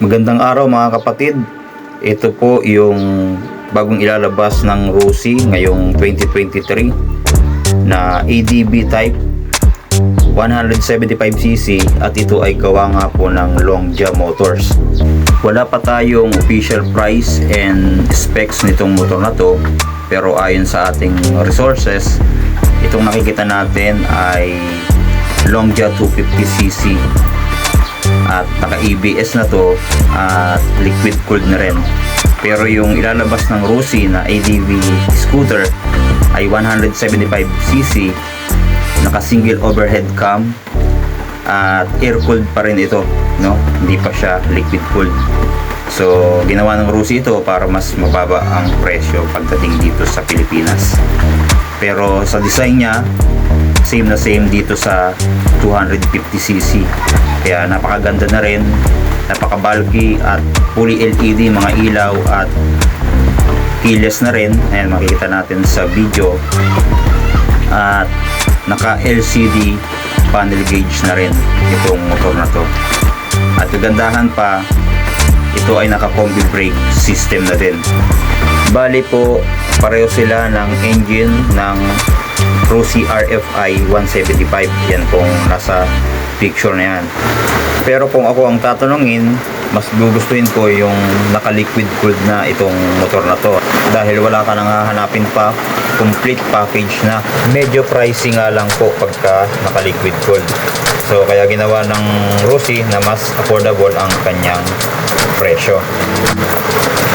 Magandang araw mga kapatid. Ito po yung bagong ilalabas ng Rusi ngayong 2023 na ADB type 175cc at ito ay gawa nga po ng Longja Motors. Wala pa tayong official price and specs nitong motor na to pero ayon sa ating resources itong nakikita natin ay Longja 250cc at naka ABS na to at liquid cooled na rin. Pero yung ilalabas ng Rusi na ADV scooter ay 175cc naka single overhead cam at air cooled pa rin ito no? Hindi pa siya liquid cooled. So ginawa ng Rusi ito para mas mababa ang presyo pagdating dito sa Pilipinas. Pero sa design niya same na same dito sa 250cc kaya napakaganda na rin napaka bulky at fully LED mga ilaw at keyless na rin. Ayan makikita natin sa video. At naka LCD panel gauge na rin itong motor na to. At kagandahan pa ito ay naka combi brake system na din. Bali po pareho sila ng engine ng Rusi RFI 175 yan pong nasa picture na yan. Pero kung ako ang tatanungin mas gugustuhin ko yung naka liquid cooled na itong motor na to. Dahil wala ka nang hahanapin pa complete package na. Medyo pricey nga lang po pagka naka liquid cooled. So kaya ginawa ng Rusi na mas affordable ang kanyang presyo.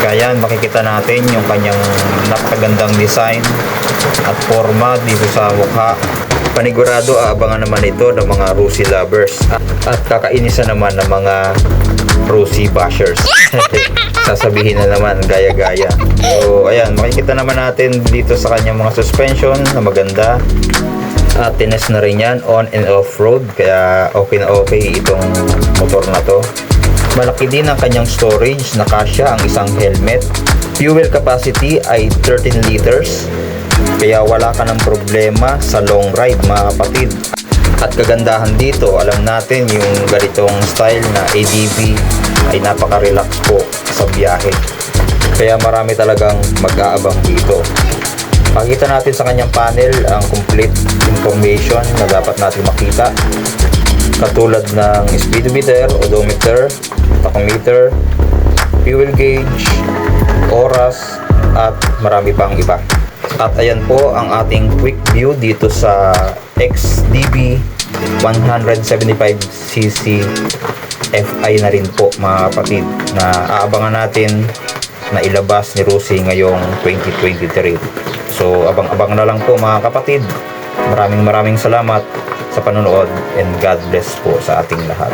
Kaya makikita natin yung kanyang napakagandang design at forma dito sa mukha. Panigurado aabangan naman ito ng mga Rusi lovers at, kakainisan naman ng mga Rusi bashers. Sasabihin na naman gaya-gaya. So ayan, makikita naman natin dito sa kanyang mga suspension na maganda. At tines na rin yan on and off road kaya okay na okay itong motor na to. Malaki din ang kanyang storage, nakasya ang isang helmet. Fuel capacity ay 13 liters, kaya wala ka ng problema sa long ride mga kapatid. At kagandahan dito, alam natin yung ganitong style na ADV ay napaka-relax po sa biyahe. Kaya marami talagang mag-aabang dito. Makikita natin sa kanyang panel ang complete information na dapat natin makita katulad ng speedometer, odometer, tachometer, fuel gauge, oras, at marami pang iba. At ayan po ang ating quick view dito sa XDB 175cc FI na rin po mga kapatid na aabangan natin na ilabas ni Rusi ngayong 2023. So abang-abang na lang po mga kapatid. Maraming maraming salamat sa panonood and God bless po sa ating lahat.